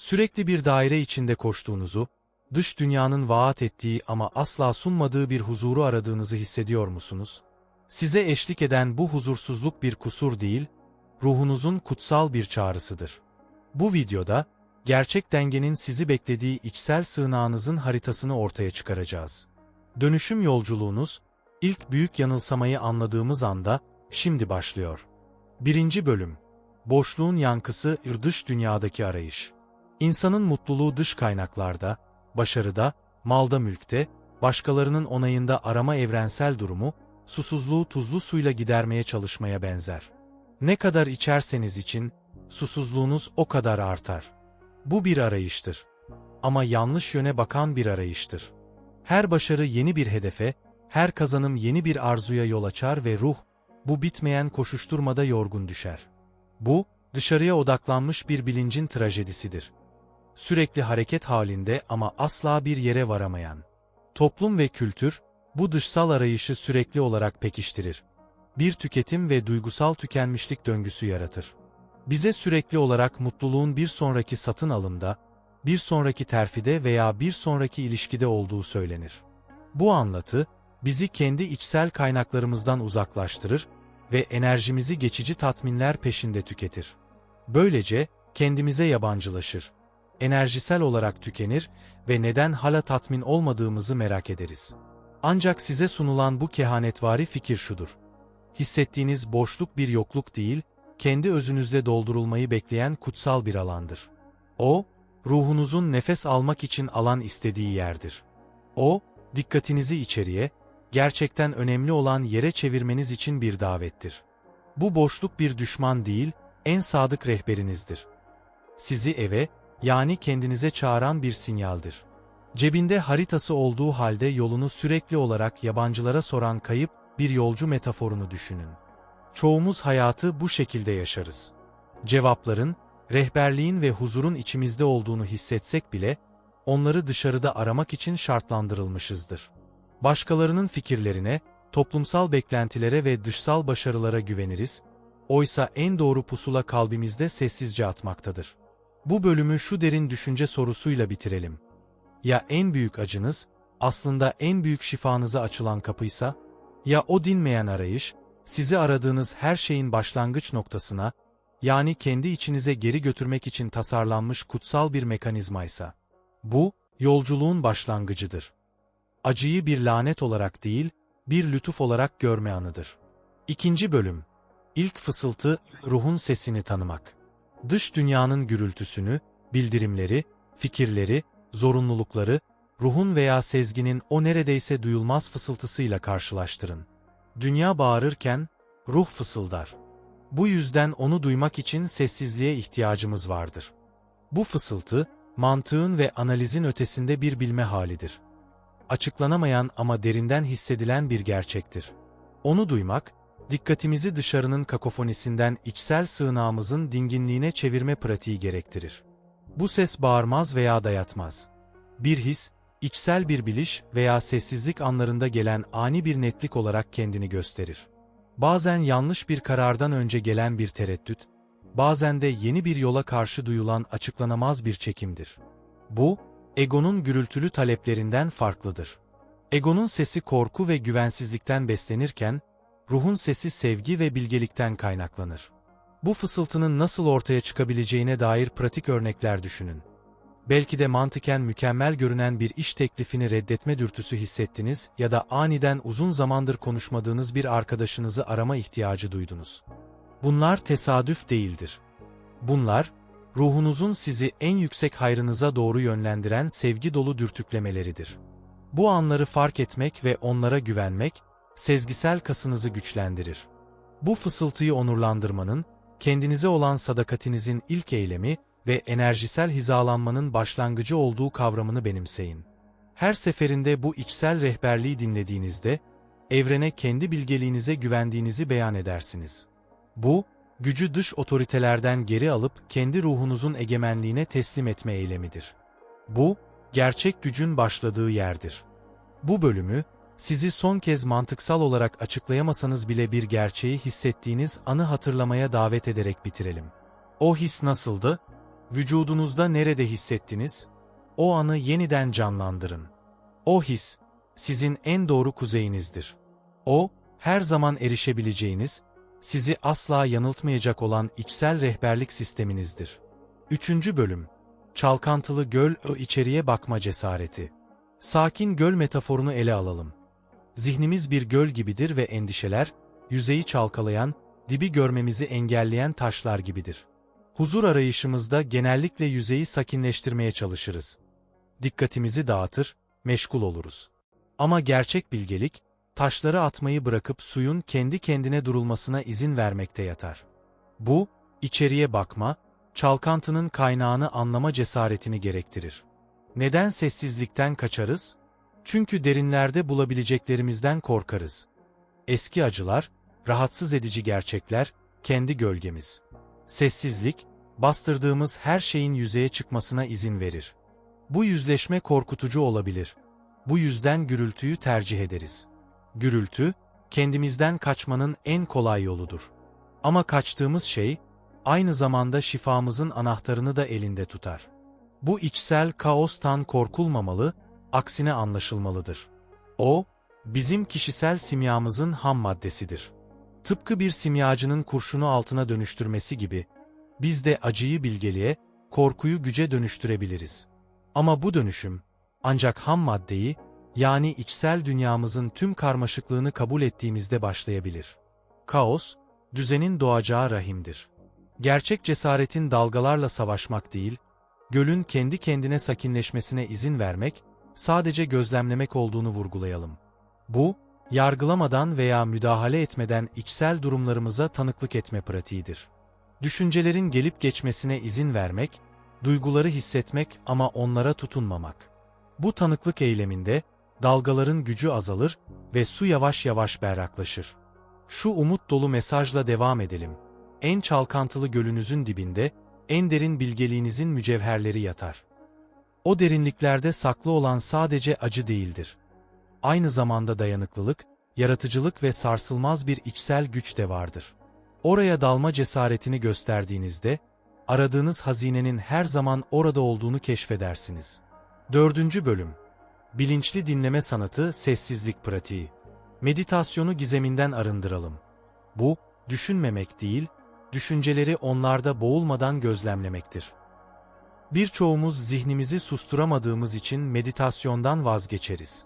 Sürekli bir daire içinde koştuğunuzu, dış dünyanın vaat ettiği ama asla sunmadığı bir huzuru aradığınızı hissediyor musunuz? Size eşlik eden bu huzursuzluk bir kusur değil, ruhunuzun kutsal bir çağrısıdır. Bu videoda, gerçek dengenin sizi beklediği içsel sığınağınızın haritasını ortaya çıkaracağız. Dönüşüm yolculuğunuz, ilk büyük yanılsamayı anladığımız anda, şimdi başlıyor. Birinci Bölüm Boşluğun yankısı, dış dünyadaki arayış. İnsanın mutluluğu dış kaynaklarda, başarıda, malda mülkte, başkalarının onayında arama evrensel durumu, susuzluğu tuzlu suyla gidermeye çalışmaya benzer. Ne kadar içerseniz için, susuzluğunuz o kadar artar. Bu bir arayıştır. Ama yanlış yöne bakan bir arayıştır. Her başarı yeni bir hedefe, her kazanım yeni bir arzuya yol açar ve ruh, bu bitmeyen koşuşturmada yorgun düşer. Bu, dışarıya odaklanmış bir bilincin trajedisidir. Sürekli hareket halinde ama asla bir yere varamayan. Toplum ve kültür, bu dışsal arayışı sürekli olarak pekiştirir. Bir tüketim ve duygusal tükenmişlik döngüsü yaratır. Bize sürekli olarak mutluluğun bir sonraki satın alımda, bir sonraki terfide veya bir sonraki ilişkide olduğu söylenir. Bu anlatı, bizi kendi içsel kaynaklarımızdan uzaklaştırır ve enerjimizi geçici tatminler peşinde tüketir. Böylece, kendimize yabancılaşır. Enerjisel olarak tükenir ve neden hala tatmin olmadığımızı merak ederiz. Ancak size sunulan bu kehanetvari fikir şudur. Hissettiğiniz boşluk bir yokluk değil, kendi özünüzle doldurulmayı bekleyen kutsal bir alandır. O, ruhunuzun nefes almak için alan istediği yerdir. O, dikkatinizi içeriye, gerçekten önemli olan yere çevirmeniz için bir davettir. Bu boşluk bir düşman değil, en sadık rehberinizdir. Sizi eve, yani kendinize çağıran bir sinyaldir. Cebinde haritası olduğu halde yolunu sürekli olarak yabancılara soran kayıp bir yolcu metaforunu düşünün. Çoğumuz hayatı bu şekilde yaşarız. Cevapların, rehberliğin ve huzurun içimizde olduğunu hissetsek bile, onları dışarıda aramak için şartlandırılmışızdır. Başkalarının fikirlerine, toplumsal beklentilere ve dışsal başarılara güveniriz, oysa en doğru pusula kalbimizde sessizce atmaktadır. Bu bölümü şu derin düşünce sorusuyla bitirelim. Ya en büyük acınız, aslında en büyük şifanıza açılan kapıysa, ya o dinmeyen arayış, sizi aradığınız her şeyin başlangıç noktasına, yani kendi içinize geri götürmek için tasarlanmış kutsal bir mekanizmaysa. Bu, yolculuğun başlangıcıdır. Acıyı bir lanet olarak değil, bir lütuf olarak görme anıdır. İkinci bölüm. İlk fısıltı, ruhun sesini tanımak. Dış dünyanın gürültüsünü, bildirimleri, fikirleri, zorunlulukları, ruhun veya sezginin o neredeyse duyulmaz fısıltısıyla karşılaştırın. Dünya bağırırken, ruh fısıldar. Bu yüzden onu duymak için sessizliğe ihtiyacımız vardır. Bu fısıltı, mantığın ve analizin ötesinde bir bilme halidir. Açıklanamayan ama derinden hissedilen bir gerçektir. Onu duymak, dikkatimizi dışarının kakofonisinden içsel sığınağımızın dinginliğine çevirme pratiği gerektirir. Bu ses bağırmaz veya dayatmaz. Bir his, içsel bir biliş veya sessizlik anlarında gelen ani bir netlik olarak kendini gösterir. Bazen yanlış bir karardan önce gelen bir tereddüt, bazen de yeni bir yola karşı duyulan açıklanamaz bir çekimdir. Bu, egonun gürültülü taleplerinden farklıdır. Egonun sesi korku ve güvensizlikten beslenirken, ruhun sesi sevgi ve bilgelikten kaynaklanır. Bu fısıltının nasıl ortaya çıkabileceğine dair pratik örnekler düşünün. Belki de mantıken mükemmel görünen bir iş teklifini reddetme dürtüsü hissettiniz ya da aniden uzun zamandır konuşmadığınız bir arkadaşınızı arama ihtiyacı duydunuz. Bunlar tesadüf değildir. Bunlar, ruhunuzun sizi en yüksek hayrınıza doğru yönlendiren sevgi dolu dürtüklemeleridir. Bu anları fark etmek ve onlara güvenmek, sezgisel kasınızı güçlendirir. Bu fısıltıyı onurlandırmanın, kendinize olan sadakatinizin ilk eylemi ve enerjisel hizalanmanın başlangıcı olduğu kavramını benimseyin. Her seferinde bu içsel rehberliği dinlediğinizde, evrene kendi bilgeliğinize güvendiğinizi beyan edersiniz. Bu, gücü dış otoritelerden geri alıp kendi ruhunuzun egemenliğine teslim etme eylemidir. Bu, gerçek gücün başladığı yerdir. Bu bölümü, sizi son kez mantıksal olarak açıklayamasanız bile bir gerçeği hissettiğiniz anı hatırlamaya davet ederek bitirelim. O his nasıldı? Vücudunuzda nerede hissettiniz? O anı yeniden canlandırın. O his, sizin en doğru kuzeyinizdir. O, her zaman erişebileceğiniz, sizi asla yanıltmayacak olan içsel rehberlik sisteminizdir. Üçüncü bölüm Çalkantılı göl o içeriye bakma cesareti. Sakin göl metaforunu ele alalım. Zihnimiz bir göl gibidir ve endişeler, yüzeyi çalkalayan, dibi görmemizi engelleyen taşlar gibidir. Huzur arayışımızda genellikle yüzeyi sakinleştirmeye çalışırız. Dikkatimizi dağıtır, meşgul oluruz. Ama gerçek bilgelik, taşları atmayı bırakıp suyun kendi kendine durulmasına izin vermekte yatar. Bu, içeriye bakma, çalkantının kaynağını anlama cesaretini gerektirir. Neden sessizlikten kaçarız? Çünkü derinlerde bulabileceklerimizden korkarız. Eski acılar, rahatsız edici gerçekler, kendi gölgemiz. Sessizlik, bastırdığımız her şeyin yüzeye çıkmasına izin verir. Bu yüzleşme korkutucu olabilir. Bu yüzden gürültüyü tercih ederiz. Gürültü, kendimizden kaçmanın en kolay yoludur. Ama kaçtığımız şey, aynı zamanda şifamızın anahtarını da elinde tutar. Bu içsel kaostan korkulmamalı, aksine anlaşılmalıdır. O, bizim kişisel simyamızın ham maddesidir. Tıpkı bir simyacının kurşunu altına dönüştürmesi gibi, biz de acıyı bilgeliğe, korkuyu güce dönüştürebiliriz. Ama bu dönüşüm, ancak ham maddeyi, yani içsel dünyamızın tüm karmaşıklığını kabul ettiğimizde başlayabilir. Kaos, düzenin doğacağı rahimdir. Gerçek cesaretin dalgalarla savaşmak değil, gölün kendi kendine sakinleşmesine izin vermek, sadece gözlemlemek olduğunu vurgulayalım. Bu, yargılamadan veya müdahale etmeden içsel durumlarımıza tanıklık etme pratiğidir. Düşüncelerin gelip geçmesine izin vermek, duyguları hissetmek ama onlara tutunmamak. Bu tanıklık eyleminde, dalgaların gücü azalır ve su yavaş yavaş berraklaşır. Şu umut dolu mesajla devam edelim. En çalkantılı gölünüzün dibinde, en derin bilgeliğinizin mücevherleri yatar. O derinliklerde saklı olan sadece acı değildir. Aynı zamanda dayanıklılık, yaratıcılık ve sarsılmaz bir içsel güç de vardır. Oraya dalma cesaretini gösterdiğinizde, aradığınız hazinenin her zaman orada olduğunu keşfedersiniz. Dördüncü bölüm Bilinçli dinleme sanatı, sessizlik pratiği. Meditasyonu gizeminden arındıralım. Bu, düşünmemek değil, düşünceleri onlarda boğulmadan gözlemlemektir. Birçoğumuz zihnimizi susturamadığımız için meditasyondan vazgeçeriz.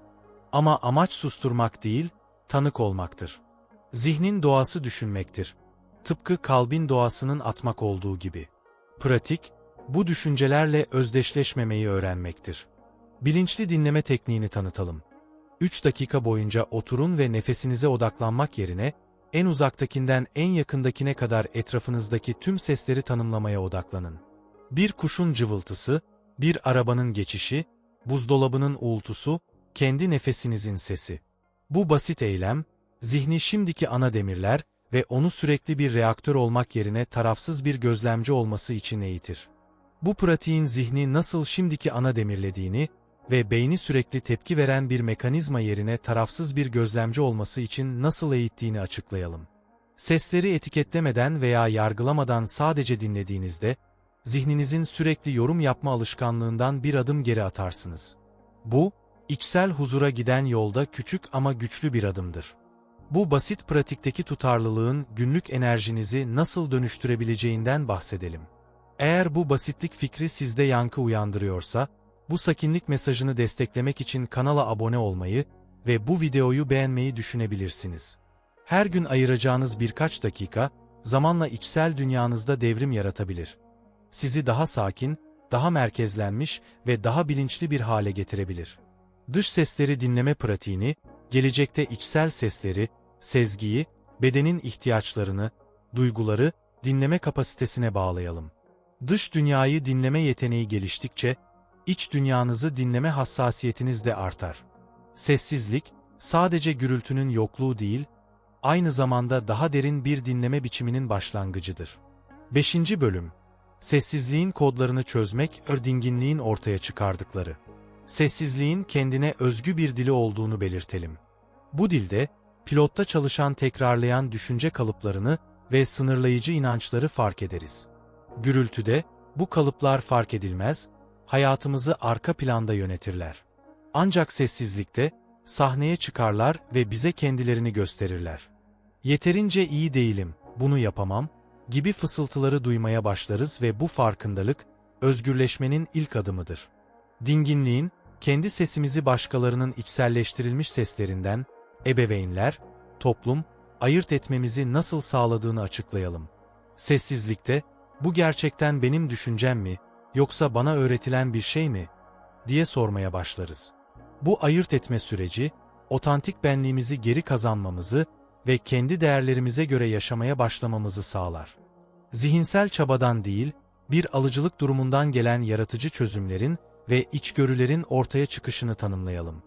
Ama amaç susturmak değil, tanık olmaktır. Zihnin doğası düşünmektir. Tıpkı kalbin doğasının atmak olduğu gibi. Pratik, bu düşüncelerle özdeşleşmemeyi öğrenmektir. Bilinçli dinleme tekniğini tanıtalım. 3 dakika boyunca oturun ve nefesinize odaklanmak yerine, en uzaktakinden en yakındakine kadar etrafınızdaki tüm sesleri tanımlamaya odaklanın. Bir kuşun cıvıltısı, bir arabanın geçişi, buzdolabının uğultusu, kendi nefesinizin sesi. Bu basit eylem, zihni şimdiki ana demirler ve onu sürekli bir reaktör olmak yerine tarafsız bir gözlemci olması için eğitir. Bu pratiğin zihni nasıl şimdiki ana demirlediğini ve beyni sürekli tepki veren bir mekanizma yerine tarafsız bir gözlemci olması için nasıl eğittiğini açıklayalım. Sesleri etiketlemeden veya yargılamadan sadece dinlediğinizde, zihninizin sürekli yorum yapma alışkanlığından bir adım geri atarsınız. Bu, içsel huzura giden yolda küçük ama güçlü bir adımdır. Bu basit pratikteki tutarlılığın günlük enerjinizi nasıl dönüştürebileceğinden bahsedelim. Eğer bu basitlik fikri sizde yankı uyandırıyorsa, bu sakinlik mesajını desteklemek için kanala abone olmayı ve bu videoyu beğenmeyi düşünebilirsiniz. Her gün ayıracağınız birkaç dakika, zamanla içsel dünyanızda devrim yaratabilir. Sizi daha sakin, daha merkezlenmiş ve daha bilinçli bir hale getirebilir. Dış sesleri dinleme pratiğini, gelecekte içsel sesleri, sezgiyi, bedenin ihtiyaçlarını, duyguları, dinleme kapasitesine bağlayalım. Dış dünyayı dinleme yeteneği geliştikçe, iç dünyanızı dinleme hassasiyetiniz de artar. Sessizlik, sadece gürültünün yokluğu değil, aynı zamanda daha derin bir dinleme biçiminin başlangıcıdır. 5. Bölüm Sessizliğin kodlarını çözmek, ördinginliğin ortaya çıkardıkları. Sessizliğin kendine özgü bir dili olduğunu belirtelim. Bu dilde, pilotta çalışan tekrarlayan düşünce kalıplarını ve sınırlayıcı inançları fark ederiz. Gürültüde, Bu kalıplar fark edilmez, hayatımızı arka planda yönetirler. Ancak sessizlikte, sahneye çıkarlar ve bize kendilerini gösterirler. Yeterince iyi değilim, bunu yapamam, gibi fısıltıları duymaya başlarız ve bu farkındalık, özgürleşmenin ilk adımıdır. Dinginliğin, kendi sesimizi başkalarının içselleştirilmiş seslerinden, ebeveynler, toplum, ayırt etmemizi nasıl sağladığını açıklayalım. Sessizlikte, bu gerçekten benim düşüncem mi, yoksa bana öğretilen bir şey mi, diye sormaya başlarız. Bu ayırt etme süreci, otantik benliğimizi geri kazanmamızı ve kendi değerlerimize göre yaşamaya başlamamızı sağlar. Zihinsel çabadan değil, bir alıcılık durumundan gelen yaratıcı çözümlerin ve içgörülerin ortaya çıkışını tanımlayalım.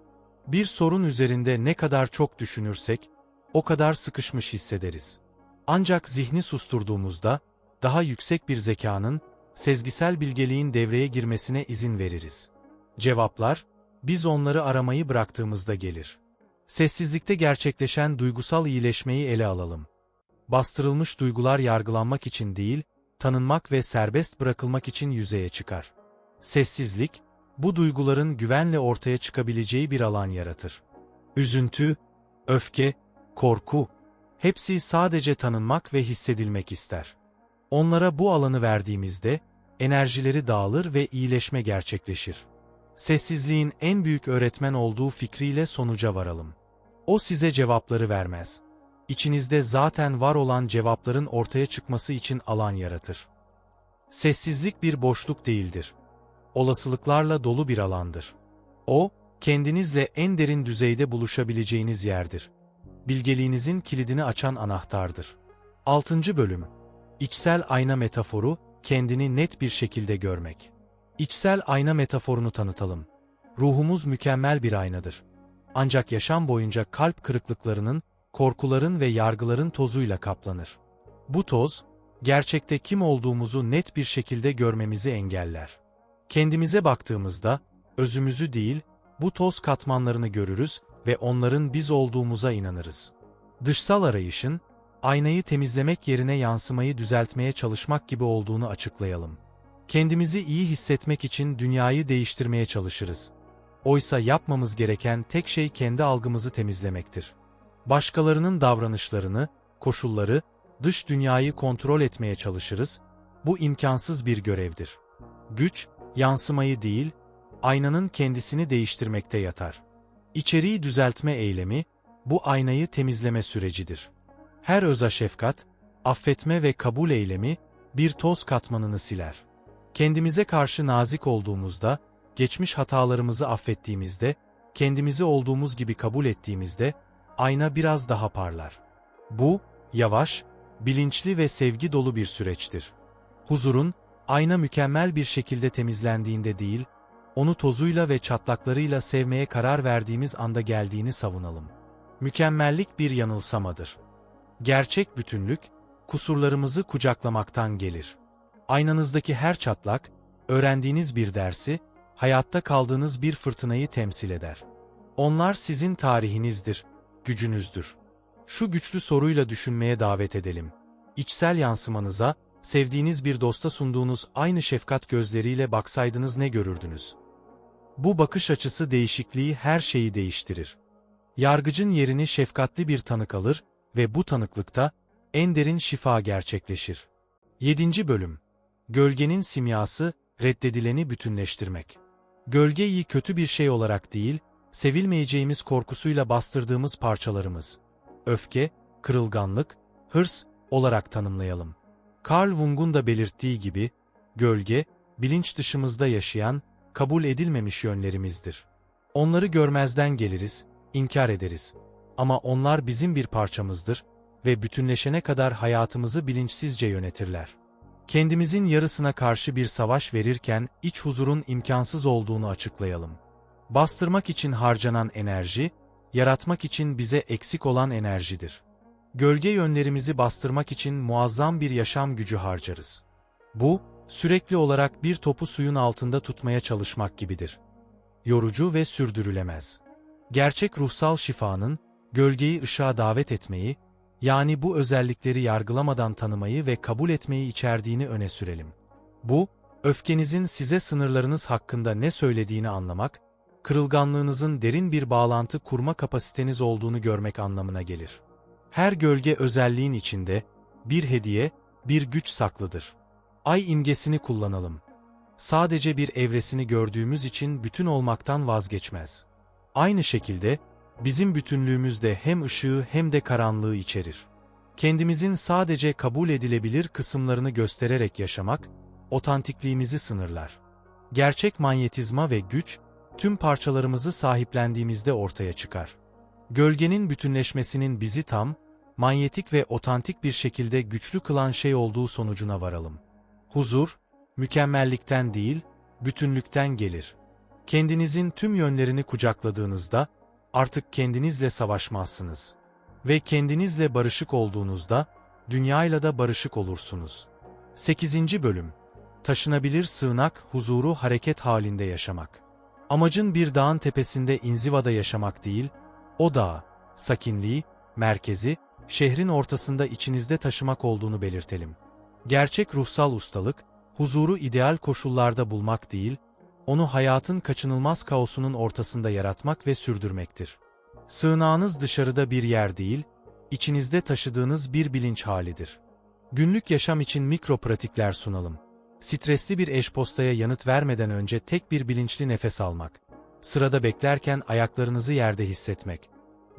Bir sorun üzerinde ne kadar çok düşünürsek, o kadar sıkışmış hissederiz. Ancak zihni susturduğumuzda, daha yüksek bir zekanın, sezgisel bilgeliğin devreye girmesine izin veririz. Cevaplar, biz onları aramayı bıraktığımızda gelir. Sessizlikte gerçekleşen duygusal iyileşmeyi ele alalım. Bastırılmış duygular yargılanmak için değil, tanınmak ve serbest bırakılmak için yüzeye çıkar. Sessizlik, bu duyguların güvenle ortaya çıkabileceği bir alan yaratır. Üzüntü, öfke, korku, hepsi sadece tanınmak ve hissedilmek ister. Onlara bu alanı verdiğimizde, enerjileri dağılır ve iyileşme gerçekleşir. Sessizliğin en büyük öğretmen olduğu fikriyle sonuca varalım. O size cevapları vermez. İçinizde zaten var olan cevapların ortaya çıkması için alan yaratır. Sessizlik bir boşluk değildir. Olasılıklarla dolu bir alandır. O, kendinizle en derin düzeyde buluşabileceğiniz yerdir. Bilgeliğinizin kilidini açan anahtardır. 6. Bölüm İçsel ayna metaforu, kendini net bir şekilde görmek. İçsel ayna metaforunu tanıtalım. Ruhumuz mükemmel bir aynadır. Ancak yaşam boyunca kalp kırıklıklarının, korkuların ve yargıların tozuyla kaplanır. Bu toz, gerçekte kim olduğumuzu net bir şekilde görmemizi engeller. Kendimize baktığımızda, özümüzü değil, bu toz katmanlarını görürüz ve onların biz olduğumuza inanırız. Dışsal arayışın, aynayı temizlemek yerine yansımayı düzeltmeye çalışmak gibi olduğunu açıklayalım. Kendimizi iyi hissetmek için dünyayı değiştirmeye çalışırız. Oysa yapmamız gereken tek şey kendi algımızı temizlemektir. Başkalarının davranışlarını, koşulları, dış dünyayı kontrol etmeye çalışırız, bu imkansız bir görevdir. Güç, yansımayı değil, aynanın kendisini değiştirmekte yatar. İçeriği düzeltme eylemi, bu aynayı temizleme sürecidir. Her öza şefkat, affetme ve kabul eylemi, bir toz katmanını siler. Kendimize karşı nazik olduğumuzda, geçmiş hatalarımızı affettiğimizde, kendimizi olduğumuz gibi kabul ettiğimizde, ayna biraz daha parlar. Bu, yavaş, bilinçli ve sevgi dolu bir süreçtir. Huzurun, ayna mükemmel bir şekilde temizlendiğinde değil, onu tozuyla ve çatlaklarıyla sevmeye karar verdiğimiz anda geldiğini savunalım. Mükemmellik bir yanılsamadır. Gerçek bütünlük, kusurlarımızı kucaklamaktan gelir. Aynanızdaki her çatlak, öğrendiğiniz bir dersi, hayatta kaldığınız bir fırtınayı temsil eder. Onlar sizin tarihinizdir, gücünüzdür. Şu güçlü soruyla düşünmeye davet edelim. İçsel yansımanıza, sevdiğiniz bir dosta sunduğunuz aynı şefkat gözleriyle baksaydınız ne görürdünüz? Bu bakış açısı değişikliği her şeyi değiştirir. Yargıcın yerini şefkatli bir tanık alır ve bu tanıklıkta en derin şifa gerçekleşir. 7. Bölüm Gölgenin simyası, reddedileni bütünleştirmek. Gölgeyi kötü bir şey olarak değil, sevilmeyeceğimiz korkusuyla bastırdığımız parçalarımız, öfke, kırılganlık, hırs olarak tanımlayalım. Carl Jung'un da belirttiği gibi, gölge, bilinç dışımızda yaşayan, kabul edilmemiş yönlerimizdir. Onları görmezden geliriz, inkar ederiz. Ama onlar bizim bir parçamızdır ve bütünleşene kadar hayatımızı bilinçsizce yönetirler. Kendimizin yarısına karşı bir savaş verirken iç huzurun imkansız olduğunu açıklayalım. Bastırmak için harcanan enerji, yaratmak için bize eksik olan enerjidir. Gölge yönlerimizi bastırmak için muazzam bir yaşam gücü harcarız. Bu, sürekli olarak bir topu suyun altında tutmaya çalışmak gibidir. Yorucu ve sürdürülemez. Gerçek ruhsal şifanın, gölgeyi ışığa davet etmeyi, yani bu özellikleri yargılamadan tanımayı ve kabul etmeyi içerdiğini öne sürelim. Bu, Öfkenizin size sınırlarınız hakkında ne söylediğini anlamak, kırılganlığınızın derin bir bağlantı kurma kapasiteniz olduğunu görmek anlamına gelir. Her gölge özelliğin içinde bir hediye, bir güç saklıdır. Ay imgesini kullanalım. Sadece bir evresini gördüğümüz için bütün olmaktan vazgeçmez. Aynı şekilde bizim bütünlüğümüz de hem ışığı hem de karanlığı içerir. Kendimizin sadece kabul edilebilir kısımlarını göstererek yaşamak, otantikliğimizi sınırlar. Gerçek manyetizma ve güç, tüm parçalarımızı sahiplendiğimizde ortaya çıkar. Gölgenin bütünleşmesinin bizi tam, manyetik ve otantik bir şekilde güçlü kılan şey olduğu sonucuna varalım. Huzur, mükemmellikten değil, bütünlükten gelir. Kendinizin tüm yönlerini kucakladığınızda, artık kendinizle savaşmazsınız. Ve kendinizle barışık olduğunuzda, dünyayla da barışık olursunuz. 8. Bölüm Taşınabilir sığınak, huzuru hareket halinde yaşamak. Amacın bir dağın tepesinde inzivada yaşamak değil, o dağı, sakinliği, merkezi, şehrin ortasında içinizde taşımak olduğunu belirtelim. Gerçek ruhsal ustalık, huzuru ideal koşullarda bulmak değil, onu hayatın kaçınılmaz kaosunun ortasında yaratmak ve sürdürmektir. Sığınağınız dışarıda bir yer değil, içinizde taşıdığınız bir bilinç halidir. Günlük yaşam için mikro pratikler sunalım. Stresli bir eşpostaya yanıt vermeden önce tek bir bilinçli nefes almak. Sırada beklerken ayaklarınızı yerde hissetmek.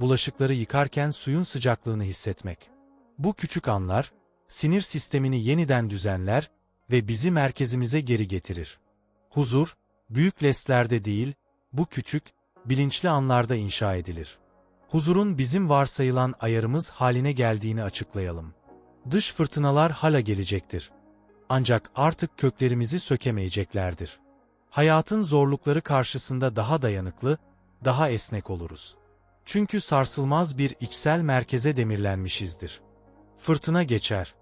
Bulaşıkları yıkarken suyun sıcaklığını hissetmek. Bu küçük anlar, sinir sistemini yeniden düzenler ve bizi merkezimize geri getirir. Huzur, büyük lestlerde değil, bu küçük, bilinçli anlarda inşa edilir. Huzurun bizim varsayılan ayarımız haline geldiğini açıklayalım. Dış fırtınalar hala gelecektir. Ancak artık köklerimizi sökemeyeceklerdir. Hayatın zorlukları karşısında daha dayanıklı, daha esnek oluruz. Çünkü sarsılmaz bir içsel merkeze demirlenmişizdir. Fırtına geçer.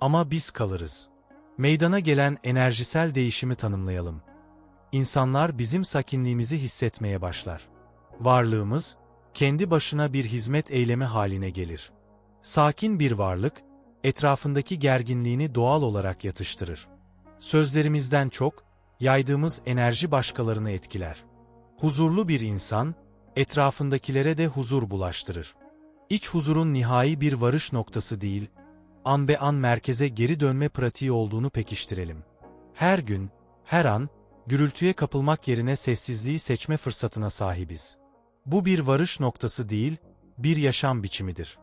Ama biz kalırız. Meydana gelen enerjisel değişimi tanımlayalım. İnsanlar bizim sakinliğimizi hissetmeye başlar. Varlığımız, kendi başına bir hizmet eylemi haline gelir. Sakin bir varlık, etrafındaki gerginliğini doğal olarak yatıştırır. Sözlerimizden çok, yaydığımız enerji başkalarını etkiler. Huzurlu bir insan, etrafındakilere de huzur bulaştırır. İç huzurun nihai bir varış noktası değil, an be an merkeze geri dönme pratiği olduğunu pekiştirelim. Her gün, her an, gürültüye kapılmak yerine sessizliği seçme fırsatına sahibiz. Bu bir varış noktası değil, bir yaşam biçimidir.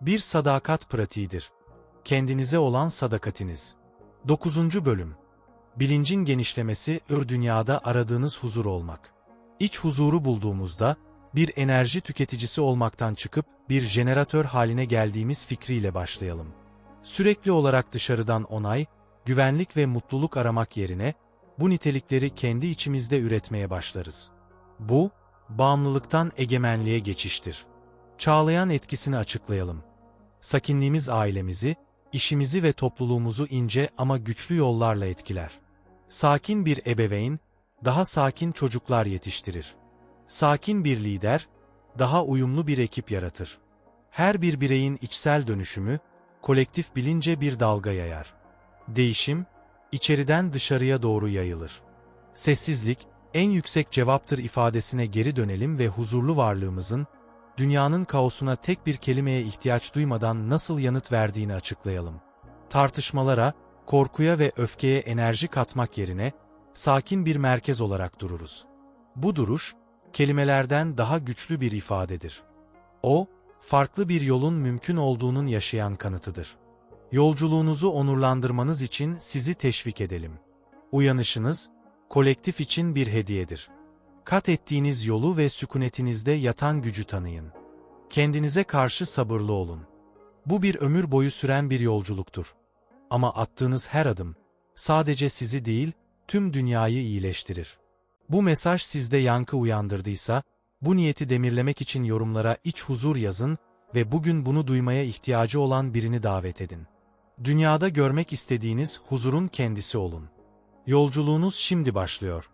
Bir sadakat pratiğidir. Kendinize olan sadakatiniz. 9. Bölüm Bilincin genişlemesi, ör dünyada aradığınız huzur olmak. İç huzuru bulduğumuzda, bir enerji tüketicisi olmaktan çıkıp bir jeneratör haline geldiğimiz fikriyle başlayalım. Sürekli olarak dışarıdan onay, güvenlik ve mutluluk aramak yerine, bu nitelikleri kendi içimizde üretmeye başlarız. Bu, bağımlılıktan egemenliğe geçiştir. Çağlayan etkisini açıklayalım. Sakinliğimiz ailemizi, işimizi ve topluluğumuzu ince ama güçlü yollarla etkiler. Sakin bir ebeveyn, daha sakin çocuklar yetiştirir. Sakin bir lider, daha uyumlu bir ekip yaratır. Her bir bireyin içsel dönüşümü, kolektif bilince bir dalga yayar. Değişim, içeriden dışarıya doğru yayılır. Sessizlik, en yüksek cevaptır ifadesine geri dönelim ve huzurlu varlığımızın, dünyanın kaosuna tek bir kelimeye ihtiyaç duymadan nasıl yanıt verdiğini açıklayalım. Tartışmalara, korkuya ve öfkeye enerji katmak yerine, sakin bir merkez olarak dururuz. Bu duruş, kelimelerden daha güçlü bir ifadedir. O, farklı bir yolun mümkün olduğunun yaşayan kanıtıdır. Yolculuğunuzu onurlandırmanız için sizi teşvik edelim. Uyanışınız, kolektif için bir hediyedir. Kat ettiğiniz yolu ve sükunetinizde yatan gücü tanıyın. Kendinize karşı sabırlı olun. Bu bir ömür boyu süren bir yolculuktur. Ama attığınız her adım, sadece sizi değil, tüm dünyayı iyileştirir. Bu mesaj sizde yankı uyandırdıysa, bu niyeti demirlemek için yorumlara iç huzur yazın ve bugün bunu duymaya ihtiyacı olan birini davet edin. Dünyada görmek istediğiniz huzurun kendisi olun. Yolculuğunuz şimdi başlıyor.